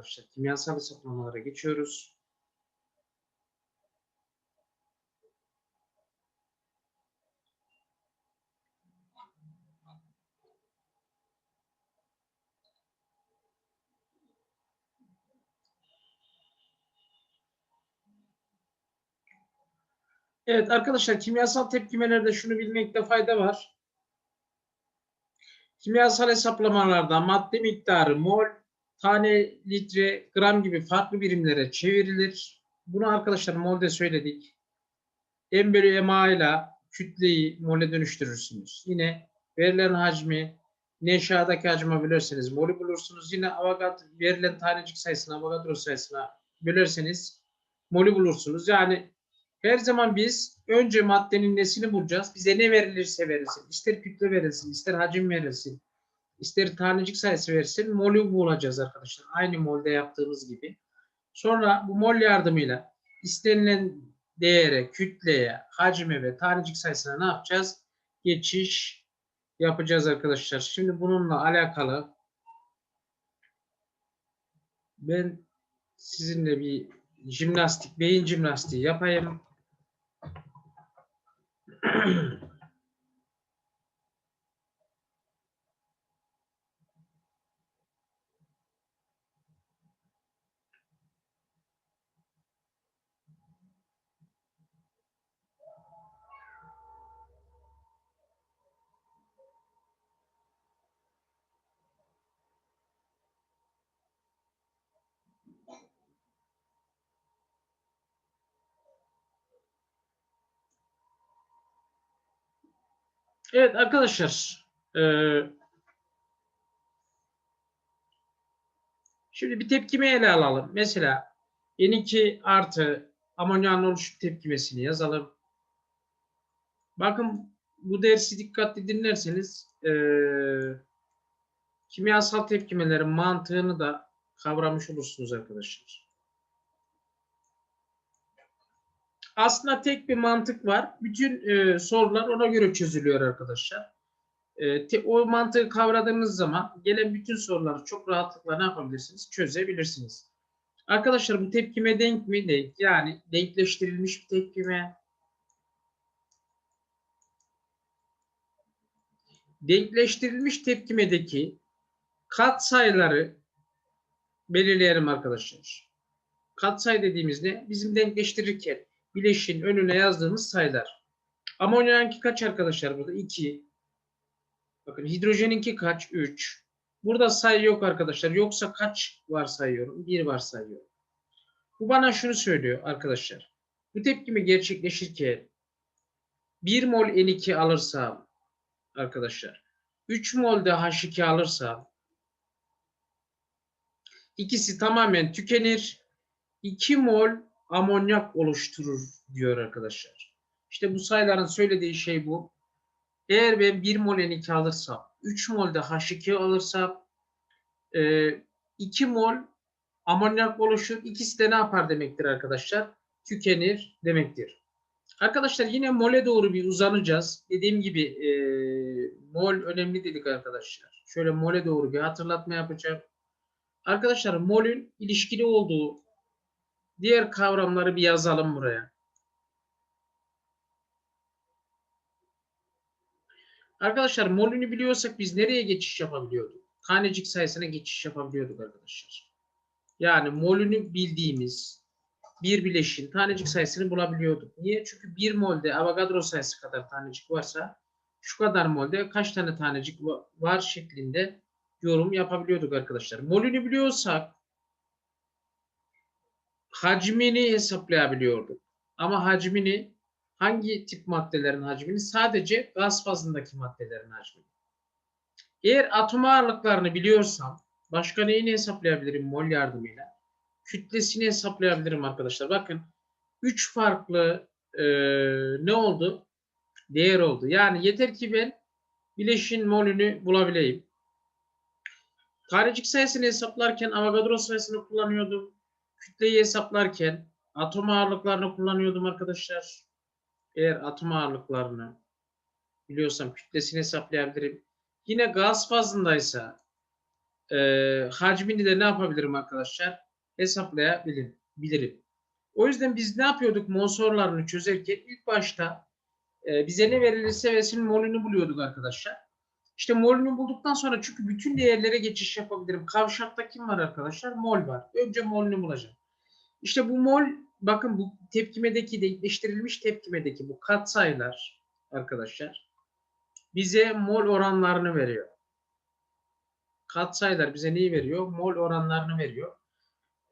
arkadaşlar. Kimyasal hesaplamalara geçiyoruz. Evet arkadaşlar kimyasal tepkimelerde şunu bilmekte fayda var. Kimyasal hesaplamalarda madde miktarı mol, tane, litre, gram gibi farklı birimlere çevrilir. Bunu arkadaşlar molde söyledik. M bölü MA ile kütleyi mole dönüştürürsünüz. Yine verilen hacmi ne aşağıdaki hacme bölerseniz molü bulursunuz. Yine Avogadro, verilen tanecik sayısına Avogadro sayısına bölerseniz molü bulursunuz. Yani her zaman biz önce maddenin nesini bulacağız. Bize ne verilirse verilsin. İster kütle verilsin, ister hacim verilsin, ister tanecik sayısı verilsin. Molü bulacağız arkadaşlar. Aynı molde yaptığımız gibi. Sonra bu mol yardımıyla istenilen değere, kütleye, hacme ve tanecik sayısına ne yapacağız? Geçiş yapacağız arkadaşlar. Şimdi bununla alakalı ben sizinle bir jimnastik, beyin jimnastiği yapayım. Evet arkadaşlar. eee, şimdi bir tepkime ele alalım. Mesela N2 artı amonyan oluşum tepkimesini yazalım. Bakın bu dersi dikkatli dinlerseniz eee, kimyasal tepkimelerin mantığını da kavramış olursunuz arkadaşlar. Aslında tek bir mantık var. Bütün e, sorular ona göre çözülüyor arkadaşlar. E, te, o mantığı kavradığınız zaman gelen bütün soruları çok rahatlıkla ne yapabilirsiniz? Çözebilirsiniz. Arkadaşlar bu tepkime denk mi? Denk. Yani denkleştirilmiş bir tepkime. Denkleştirilmiş tepkimedeki kat sayıları belirleyelim arkadaşlar. Katsayı dediğimiz ne? Bizim denkleştirirken bileşin önüne yazdığımız sayılar. Amonyanki kaç arkadaşlar burada? 2. Bakın hidrojeninki kaç? 3. Burada sayı yok arkadaşlar. Yoksa kaç var sayıyorum? 1 var sayıyorum. Bu bana şunu söylüyor arkadaşlar. Bu tepkimi gerçekleşirken 1 mol N2 alırsam arkadaşlar 3 mol de H2 alırsam ikisi tamamen tükenir. 2 mol amonyak oluşturur diyor arkadaşlar. İşte bu sayıların söylediği şey bu. Eğer ben 1 mol N2 alırsam, 3 mol de H2 alırsam, 2 mol amonyak oluşur. İkisi de ne yapar demektir arkadaşlar? Tükenir demektir. Arkadaşlar yine mole doğru bir uzanacağız. Dediğim gibi e, mol önemli dedik arkadaşlar. Şöyle mole doğru bir hatırlatma yapacağım. Arkadaşlar molün ilişkili olduğu diğer kavramları bir yazalım buraya. Arkadaşlar molünü biliyorsak biz nereye geçiş yapabiliyorduk? Tanecik sayısına geçiş yapabiliyorduk arkadaşlar. Yani molünü bildiğimiz bir bileşin tanecik sayısını bulabiliyorduk. Niye? Çünkü bir molde Avogadro sayısı kadar tanecik varsa şu kadar molde kaç tane tanecik var şeklinde yorum yapabiliyorduk arkadaşlar. Molünü biliyorsak hacmini hesaplayabiliyorduk. Ama hacmini hangi tip maddelerin hacmini? Sadece gaz fazındaki maddelerin hacmini. Eğer atom ağırlıklarını biliyorsam başka neyini hesaplayabilirim mol yardımıyla? Kütlesini hesaplayabilirim arkadaşlar. Bakın 3 farklı e, ne oldu? Değer oldu. Yani yeter ki ben bileşin molünü bulabileyim. Tanecik sayısını hesaplarken Avogadro sayısını kullanıyordum kütleyi hesaplarken atom ağırlıklarını kullanıyordum arkadaşlar. Eğer atom ağırlıklarını biliyorsam kütlesini hesaplayabilirim. Yine gaz fazındaysa e, hacmini de ne yapabilirim arkadaşlar? Hesaplayabilirim. Bilirim. O yüzden biz ne yapıyorduk mol sorularını çözerken ilk başta e, bize ne verilirse versin molünü buluyorduk arkadaşlar. İşte molünü bulduktan sonra çünkü bütün değerlere geçiş yapabilirim. Kavşakta kim var arkadaşlar? Mol var. Önce molünü bulacağım. İşte bu mol bakın bu tepkimedeki denkleştirilmiş tepkimedeki bu katsayılar arkadaşlar bize mol oranlarını veriyor. Katsayılar bize neyi veriyor? Mol oranlarını veriyor.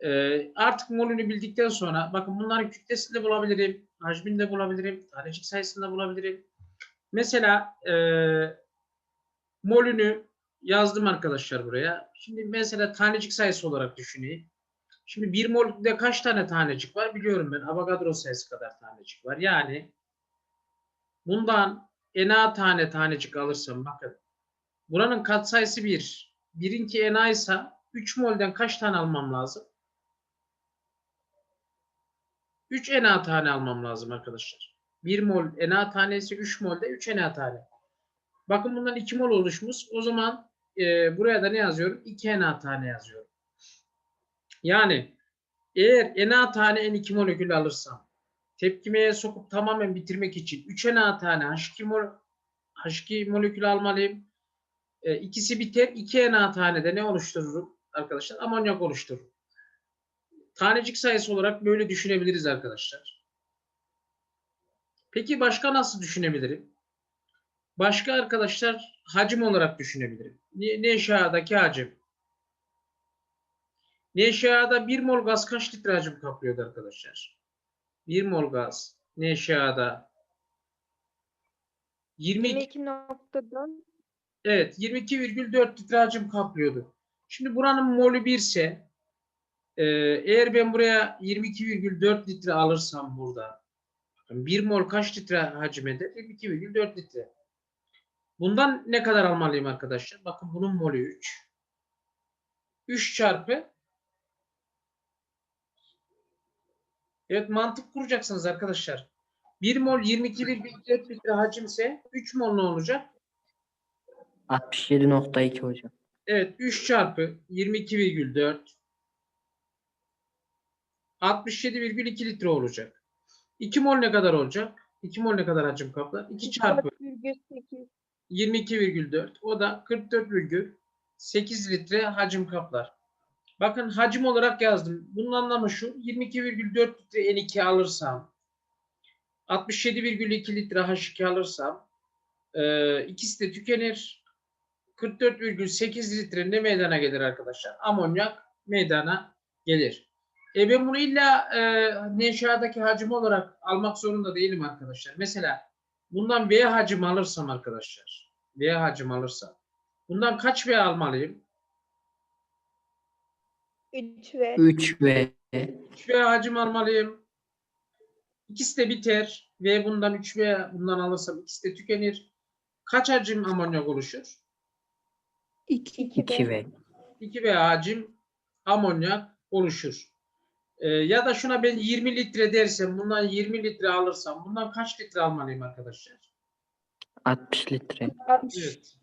Ee, artık molünü bildikten sonra bakın bunların kütlesini de bulabilirim. Hacmini de bulabilirim. Tanecik sayısını da bulabilirim. Mesela e, molünü yazdım arkadaşlar buraya. Şimdi mesela tanecik sayısı olarak düşüneyim. Şimdi bir molde kaç tane tanecik var biliyorum ben. Avogadro sayısı kadar tanecik var. Yani bundan Na tane tanecik alırsam bakın. Buranın katsayısı 1. Birinki Na ise 3 molden kaç tane almam lazım? 3 Na tane almam lazım arkadaşlar. 1 mol Na tanesi 3 molde 3 Na tane. Bakın bundan 2 mol oluşmuş. O zaman e, buraya da ne yazıyorum? 2 Na tane yazıyorum. Yani eğer Na tane N2 molekül alırsam tepkimeye sokup tamamen bitirmek için 3 Na tane H2, mol, H2 molekülü almalıyım. E, ikisi biter. 2 Na tane de ne oluştururum arkadaşlar? Amonyak oluştururum. Tanecik sayısı olarak böyle düşünebiliriz arkadaşlar. Peki başka nasıl düşünebilirim? Başka arkadaşlar hacim olarak düşünebilirim. Ne, Neşa'daki hacim. Neşa'da 1 mol gaz kaç litre hacim kaplıyordu arkadaşlar? 1 mol gaz Neşa'da 22 22.4 Evet 22,4 litre hacim kaplıyordu. Şimdi buranın molü 1 ise e, eğer ben buraya 22,4 litre alırsam burada 1 mol kaç litre hacim eder? 22,4 litre. Bundan ne kadar almalıyım arkadaşlar? Bakın bunun molü 3. 3 çarpı Evet mantık kuracaksınız arkadaşlar. 1 mol 22,4 litre hacimse 3 mol ne olacak? 67.2 hocam. Evet 3 çarpı 22,4 67,2 litre olacak. 2 mol ne kadar olacak? 2 mol ne kadar hacim kaplar? 2 çarpı 4,8 22,4 o da 44,8 litre hacim kaplar. Bakın hacim olarak yazdım. Bunun anlamı şu 22,4 litre N2 alırsam 67,2 litre H2 alırsam e, ikisi de tükenir. 44,8 litre ne meydana gelir arkadaşlar? Amonyak meydana gelir. E ben bunu illa e, neşadaki hacim olarak almak zorunda değilim arkadaşlar. Mesela bundan B hacim alırsam arkadaşlar. B hacim alırsam. Bundan kaç B almalıyım? 3 ve 3 ve 3 B hacim almalıyım. İkisi de biter. V bundan 3 B bundan alırsam ikisi de tükenir. Kaç hacim amonyak oluşur? 2 2 ve 2 B hacim amonyak oluşur. Ee, ya da şuna ben 20 litre dersem bundan 20 litre alırsam bundan kaç litre almalıyım arkadaşlar? 60 litre. 60 Evet.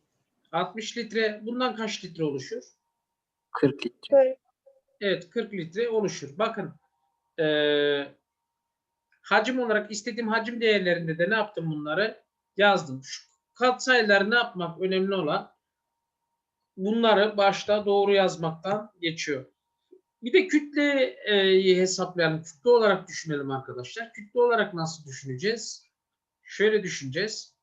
60 litre bundan kaç litre oluşur? 40 litre. Evet 40 litre oluşur. Bakın eee, hacim olarak istediğim hacim değerlerinde de ne yaptım bunları? Yazdım. Şu katsayıları ne yapmak önemli olan bunları başta doğru yazmaktan geçiyor. Bir de kütleyi hesaplayalım. Kütle olarak düşünelim arkadaşlar. Kütle olarak nasıl düşüneceğiz? Şöyle düşüneceğiz.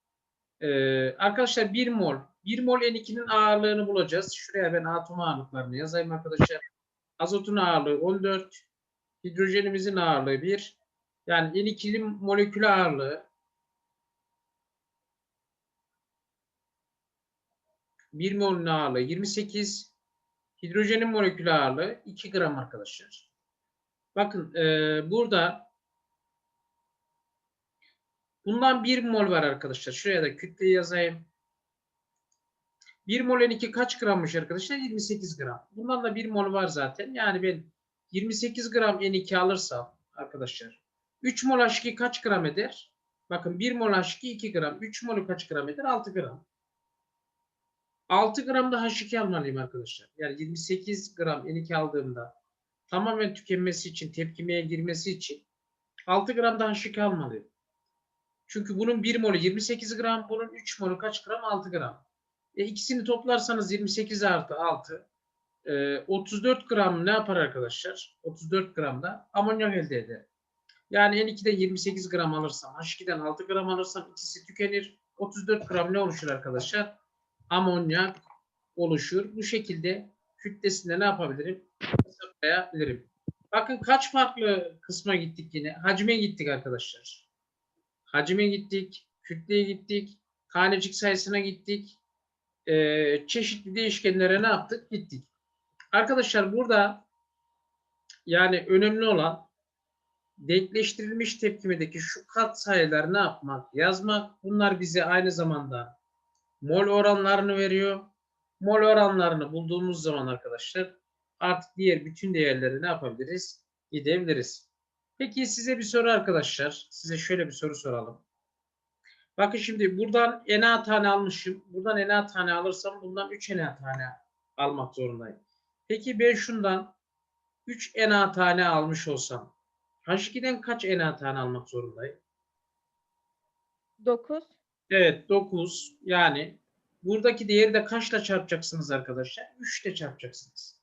Eee, arkadaşlar 1 mol. 1 mol N2'nin ağırlığını bulacağız. Şuraya ben atom ağırlıklarını yazayım arkadaşlar. Azotun ağırlığı 14. Hidrojenimizin ağırlığı 1. Yani N2'nin molekül ağırlığı 1 molün ağırlığı 28. Hidrojenin molekül ağırlığı 2 gram arkadaşlar. Bakın eee, burada bundan 1 mol var arkadaşlar. Şuraya da kütleyi yazayım. 1 mol N2 kaç grammış arkadaşlar? 28 gram. Bundan da 1 mol var zaten. Yani ben 28 gram N2 alırsam arkadaşlar 3 mol H2 kaç gram eder? Bakın 1 mol H2 2 gram. 3 molü kaç gram eder? 6 gram. 6 gram da H2 almalıyım arkadaşlar. Yani 28 gram N2 aldığımda tamamen tükenmesi için, tepkimeye girmesi için 6 gram da H2 almalıyım. Çünkü bunun 1 molü 28 gram, bunun 3 molü kaç gram? 6 gram. E ikisini toplarsanız 28 artı 6 e, 34 gram ne yapar arkadaşlar? 34 gram da amonyak elde eder. Yani N2'den 28 gram alırsam, H2'den 6 gram alırsam ikisi tükenir. 34 gram ne oluşur arkadaşlar? Amonyak oluşur. Bu şekilde kütlesinde ne yapabilirim? Hesaplayabilirim. Bakın kaç farklı kısma gittik yine. Hacme gittik arkadaşlar. Hacme gittik, kütleye gittik, tanecik sayısına gittik. Ee, çeşitli değişkenlere ne yaptık? Gittik. Arkadaşlar burada yani önemli olan denkleştirilmiş tepkimedeki şu kat sayılar ne yapmak? Yazmak. Bunlar bize aynı zamanda mol oranlarını veriyor. Mol oranlarını bulduğumuz zaman arkadaşlar artık diğer bütün değerleri ne yapabiliriz? Gidebiliriz. Peki size bir soru arkadaşlar. Size şöyle bir soru soralım. Bakın şimdi buradan Na tane almışım. Buradan Na tane alırsam bundan 3 Na tane almak zorundayım. Peki ben şundan 3 Na tane almış olsam H2'den kaç Na tane almak zorundayım? 9. Evet 9 yani buradaki değeri de kaçla çarpacaksınız arkadaşlar? 3 ile çarpacaksınız.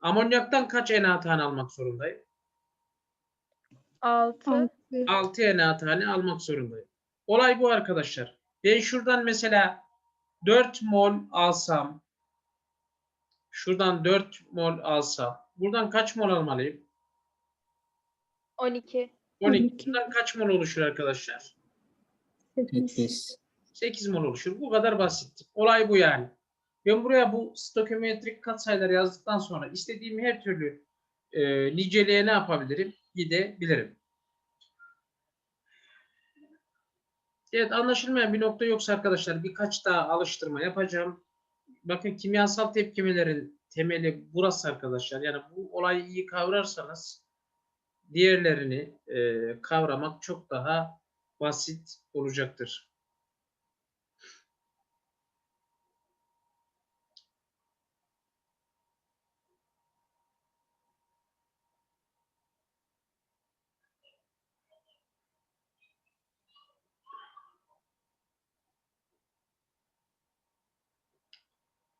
Amonyaktan kaç Na tane almak zorundayım? 6. 6 Na tane almak zorundayım. Olay bu arkadaşlar. Ben şuradan mesela 4 mol alsam şuradan 4 mol alsam buradan kaç mol almalıyım? 12. 12. 12. Bundan kaç mol oluşur arkadaşlar? 8. 8 mol oluşur. Bu kadar basit. Olay bu yani. Ben buraya bu stoichiometrik katsayıları yazdıktan sonra istediğim her türlü e, niceliğe ne yapabilirim? Gidebilirim. Evet anlaşılmayan bir nokta yoksa arkadaşlar birkaç daha alıştırma yapacağım. Bakın kimyasal tepkimelerin temeli burası arkadaşlar. Yani bu olayı iyi kavrarsanız diğerlerini e, kavramak çok daha basit olacaktır.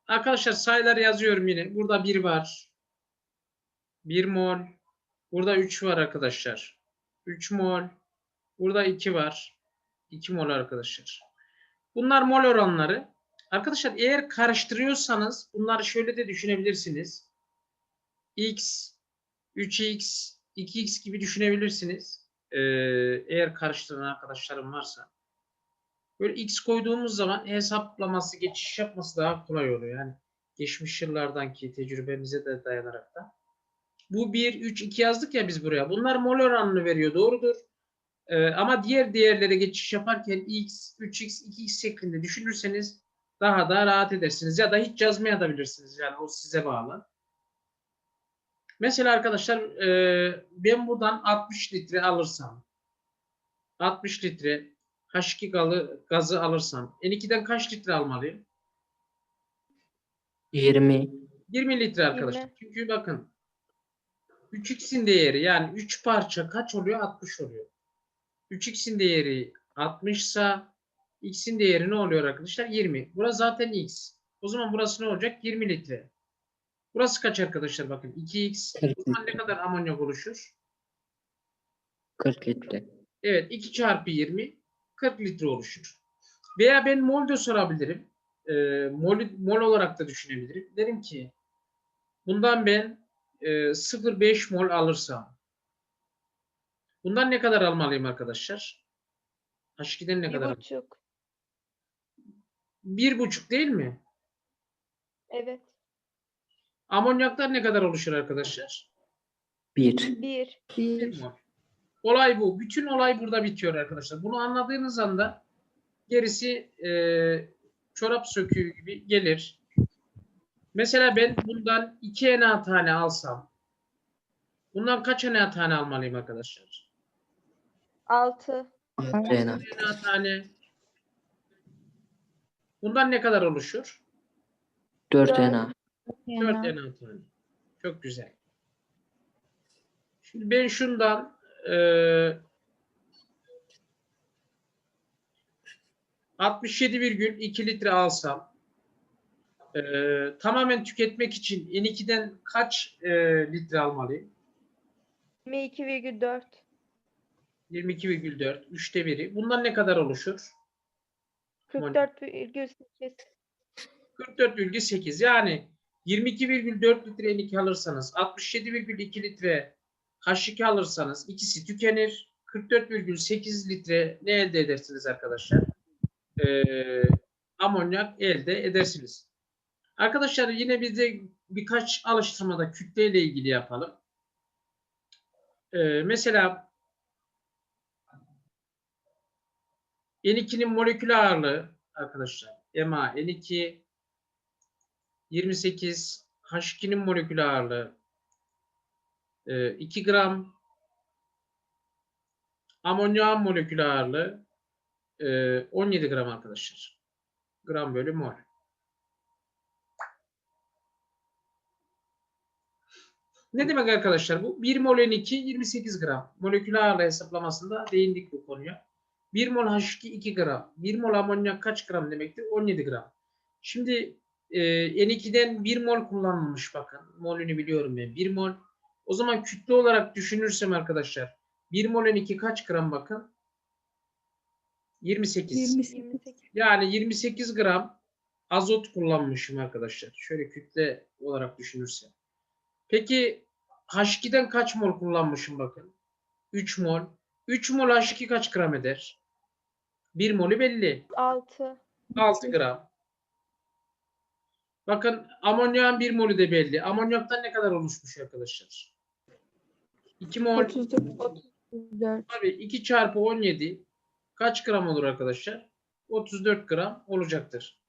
Arkadaşlar sayıları yazıyorum yine. Burada 1 var. 1 mol. Burada 3 var arkadaşlar. 3 mol. Burada 2 var. 2 mol arkadaşlar. Bunlar mol oranları. Arkadaşlar eğer karıştırıyorsanız bunları şöyle de düşünebilirsiniz. X, 3x, 2x gibi düşünebilirsiniz. Ee, eğer karıştıran arkadaşlarım varsa. Böyle x koyduğumuz zaman hesaplaması, geçiş yapması daha kolay oluyor. Yani geçmiş yıllardanki tecrübemize de dayanarak da. Bu 1, 3, 2 yazdık ya biz buraya. Bunlar mol oranını veriyor. Doğrudur. Ee, ama diğer değerlere geçiş yaparken x, 3x, 2x şeklinde düşünürseniz daha da rahat edersiniz. Ya da hiç yazmaya da bilirsiniz. Yani o size bağlı. Mesela arkadaşlar e, ben buradan 60 litre alırsam 60 litre H2 gazı, gazı alırsam N2'den kaç litre almalıyım? 20. 20 litre arkadaşlar. 20. Çünkü bakın 3x'in değeri yani 3 parça kaç oluyor? 60 oluyor. 3x'in değeri 60 ise x'in değeri ne oluyor arkadaşlar? 20. Burası zaten x. O zaman burası ne olacak? 20 litre. Burası kaç arkadaşlar? Bakın 2x. 40 O zaman ne kadar amonyak oluşur? 40 litre. Evet 2 çarpı 20 40 litre oluşur. Veya ben mol de sorabilirim. E, mol, mol olarak da düşünebilirim. Derim ki bundan ben e, 0,5 mol alırsam bundan ne kadar almalıyım arkadaşlar? H2'den ne kadar? 1,5. Bir buçuk değil mi? Evet. Amonyaktan ne kadar oluşur arkadaşlar? 1. 1. Bir mol. Olay bu. Bütün olay burada bitiyor arkadaşlar. Bunu anladığınız anda gerisi e, çorap söküğü gibi gelir. Mesela ben bundan 2 Na tane alsam bundan kaç Na tane almalıyım arkadaşlar? 6. 6 6 en az. Na tane bundan ne kadar oluşur? 4 Dört. Na. 4 tane tane. Çok güzel. Şimdi ben şundan eee 67,2 litre alsam eee, tamamen tüketmek için N2'den kaç eee, litre almalıyım? 22,4. 22,4. Üçte biri. Bundan ne kadar oluşur? 44,8. 44,8 yani 22,4 litre N2 alırsanız 67,2 litre H2 alırsanız ikisi tükenir. 44,8 litre ne elde edersiniz arkadaşlar? Ee, amonyak elde edersiniz. Arkadaşlar yine biz de birkaç alıştırmada kütle ilgili yapalım. Ee, mesela N2'nin molekül ağırlığı arkadaşlar MA N2 28 H2'nin molekül ağırlığı e, 2 gram amonyağın molekül ağırlığı e, 17 gram arkadaşlar. Gram bölü mol. Ne demek arkadaşlar bu? 1 mol N2 28 gram. Molekül ağırlığı hesaplamasında değindik bu konuya. 1 mol H2 2 gram. 1 mol amonyak kaç gram demektir? 17 gram. Şimdi e, N2'den 1 mol kullanılmış bakın. Molünü biliyorum ben. 1 mol. O zaman kütle olarak düşünürsem arkadaşlar 1 mol N2 kaç gram bakın? 28. 28. Yani 28 gram azot kullanmışım arkadaşlar. Şöyle kütle olarak düşünürsem. Peki H2'den kaç mol kullanmışım bakın? 3 mol. 3 mol H2 kaç gram eder? 1 molü belli. 6. 6 gram. Bakın amonyağın 1 molü de belli. Amonyaktan ne kadar oluşmuş arkadaşlar? 2 mol. 34. Tabii 2 çarpı 17 kaç gram olur arkadaşlar? 34 gram olacaktır.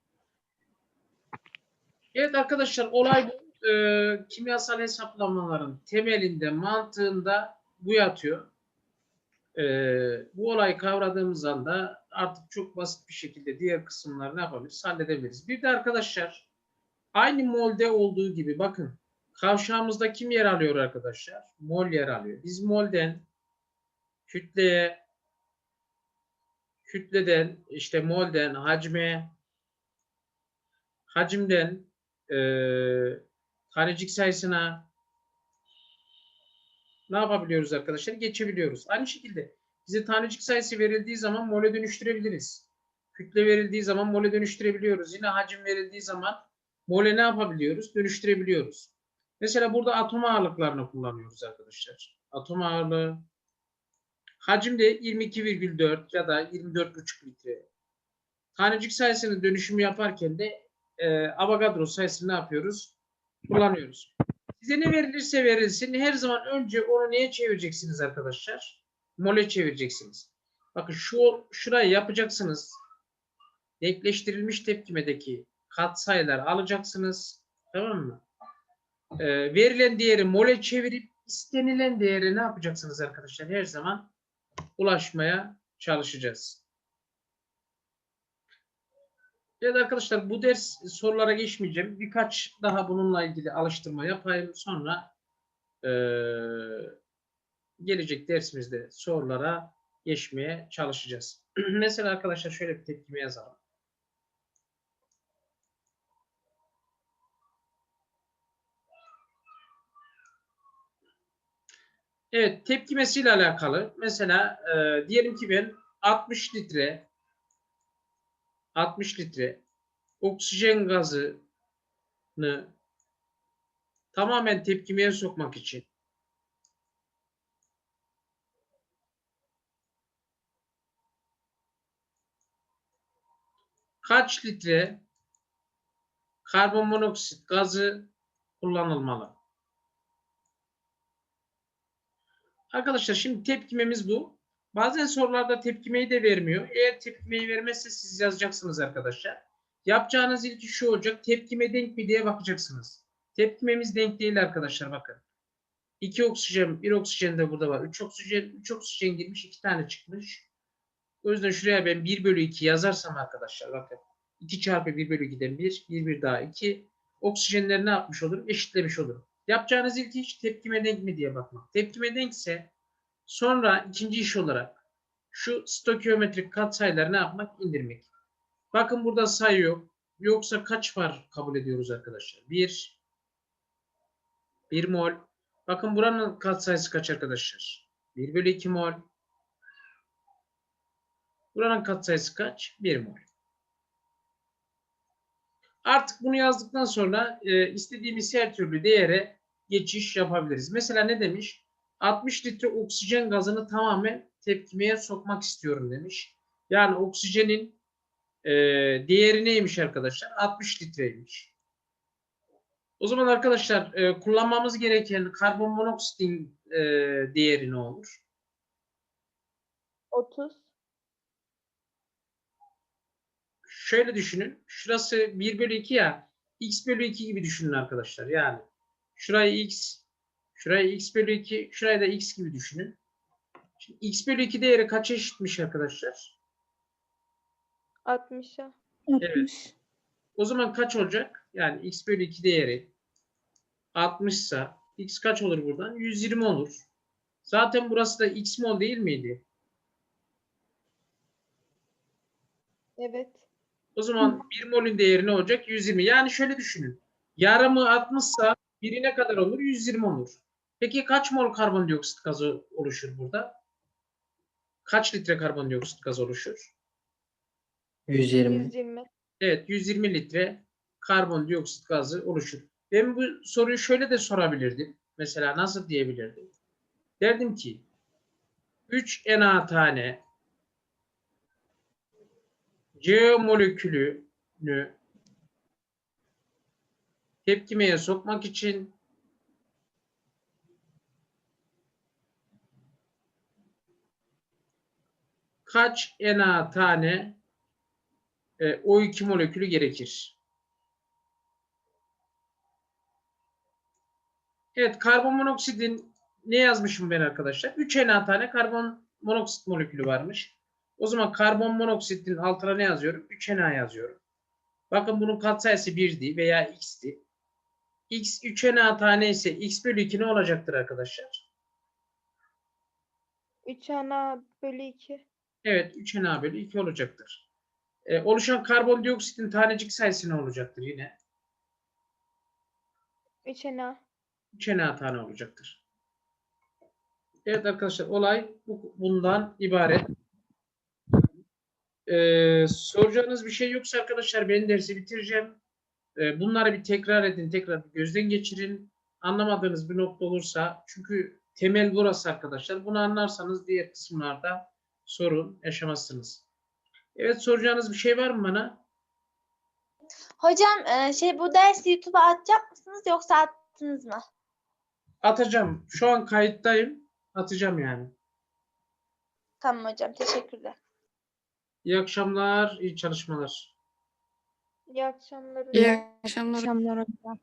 Evet arkadaşlar olay bu. Ee, kimyasal hesaplamaların temelinde, mantığında bu yatıyor. Ee, bu olayı kavradığımız anda artık çok basit bir şekilde diğer kısımları ne yapabiliriz? Halledebiliriz. Bir de arkadaşlar aynı molde olduğu gibi bakın kavşağımızda kim yer alıyor arkadaşlar? Mol yer alıyor. Biz molden kütleye, kütleden, işte molden, hacme, hacimden eee tanecik sayısına ne yapabiliyoruz arkadaşlar? Geçebiliyoruz. Aynı şekilde bize tanecik sayısı verildiği zaman mole dönüştürebiliriz. Kütle verildiği zaman mole dönüştürebiliyoruz. Yine hacim verildiği zaman mole ne yapabiliyoruz? Dönüştürebiliyoruz. Mesela burada atom ağırlıklarını kullanıyoruz arkadaşlar. Atom ağırlığı Hacim de 22,4 ya da 24,5 litre. Tanecik sayısının dönüşümü yaparken de e, Avogadro sayısını ne yapıyoruz? Kullanıyoruz. Size ne verilirse verilsin her zaman önce onu neye çevireceksiniz arkadaşlar? Mole çevireceksiniz. Bakın şu şurayı yapacaksınız. Denkleştirilmiş tepkimedeki katsayılar alacaksınız. Tamam mı? E, verilen değeri mole çevirip istenilen değeri ne yapacaksınız arkadaşlar? Her zaman ulaşmaya çalışacağız. Evet arkadaşlar bu ders sorulara geçmeyeceğim. Birkaç daha bununla ilgili alıştırma yapayım. Sonra eee, gelecek dersimizde sorulara geçmeye çalışacağız. Mesela arkadaşlar şöyle bir tepkime yazalım. Evet, tepkimesiyle alakalı. Mesela e, diyelim ki ben 60 litre 60 litre oksijen gazını tamamen tepkimeye sokmak için kaç litre karbon monoksit gazı kullanılmalı? Arkadaşlar şimdi tepkimemiz bu. Bazen sorularda tepkimeyi de vermiyor. Eğer tepkimeyi vermezse siz yazacaksınız arkadaşlar. Yapacağınız ilk iş şu olacak. Tepkime denk mi diye bakacaksınız. Tepkimemiz denk değil arkadaşlar bakın. 2 oksijen, 1 oksijen de burada var. 3 oksijen, 3 oksijen girmiş, 2 tane çıkmış. O yüzden şuraya ben 1 bölü 2 yazarsam arkadaşlar bakın. 2 çarpı 1 bölü 2'den 1, 1 bir daha 2. oksijenleri ne yapmış olurum? Eşitlemiş olurum. Yapacağınız ilk iş tepkime denk mi diye bakmak. Tepkime denkse sonra ikinci iş olarak şu stoikiyometrik katsayıları ne yapmak? İndirmek. Bakın burada sayı yok. Yoksa kaç var kabul ediyoruz arkadaşlar? 1 1 mol. Bakın buranın katsayısı kaç arkadaşlar? 1 bölü 2 mol. Buranın katsayısı kaç? 1 mol. Artık bunu yazdıktan sonra e, istediğimiz her türlü değere geçiş yapabiliriz. Mesela ne demiş? 60 litre oksijen gazını tamamen tepkimeye sokmak istiyorum demiş. Yani oksijenin e, değeri neymiş arkadaşlar? 60 litreymiş. O zaman arkadaşlar e, kullanmamız gereken karbon monoksitin e, değeri ne olur? 30. Şöyle düşünün. Şurası 1 bölü 2 ya. X bölü 2 gibi düşünün arkadaşlar. Yani şurayı X, şurayı X bölü 2, şurayı da X gibi düşünün. Şimdi X bölü 2 değeri kaça eşitmiş arkadaşlar? 60'a. Evet. O zaman kaç olacak? Yani X bölü 2 değeri 60 ise X kaç olur buradan? 120 olur. Zaten burası da X mol değil miydi? Evet. O zaman 1 molün değeri ne olacak? 120. Yani şöyle düşünün. Yarımı 60 ise biri ne kadar olur? 120 olur. Peki kaç mol karbondioksit gazı oluşur burada? Kaç litre karbondioksit gazı oluşur? 120. 120. Evet 120 litre karbondioksit gazı oluşur. Ben bu soruyu şöyle de sorabilirdim. Mesela nasıl diyebilirdim? Derdim ki 3 Na tane C molekülünü tepkimeye sokmak için kaç Na tane e, O2 molekülü gerekir? Evet, karbon monoksidin ne yazmışım ben arkadaşlar? 3 Na tane karbon monoksit molekülü varmış. O zaman karbon monoksitin altına ne yazıyorum? 3 Na yazıyorum. Bakın bunun katsayısı 1'di veya x'ti. x 3 Na tane ise x bölü 2 ne olacaktır arkadaşlar? 3 ana bölü 2. Evet 3 Na bölü 2 olacaktır. E, oluşan karbondioksitin tanecik sayısı ne olacaktır yine? 3 ana. 3 Na tane olacaktır. Evet arkadaşlar olay bu, bundan ibaret. Ee, soracağınız bir şey yoksa arkadaşlar ben dersi bitireceğim. Ee, bunları bir tekrar edin, tekrar bir gözden geçirin. Anlamadığınız bir nokta olursa çünkü temel burası arkadaşlar. Bunu anlarsanız diğer kısımlarda sorun yaşamazsınız. Evet soracağınız bir şey var mı bana? Hocam e, şey bu dersi YouTube'a atacak mısınız yoksa attınız mı? Atacağım. Şu an kayıttayım. Atacağım yani. Tamam hocam teşekkürler. İyi akşamlar, iyi çalışmalar. İyi akşamlar. İyi akşamlar. akşamlar hocam.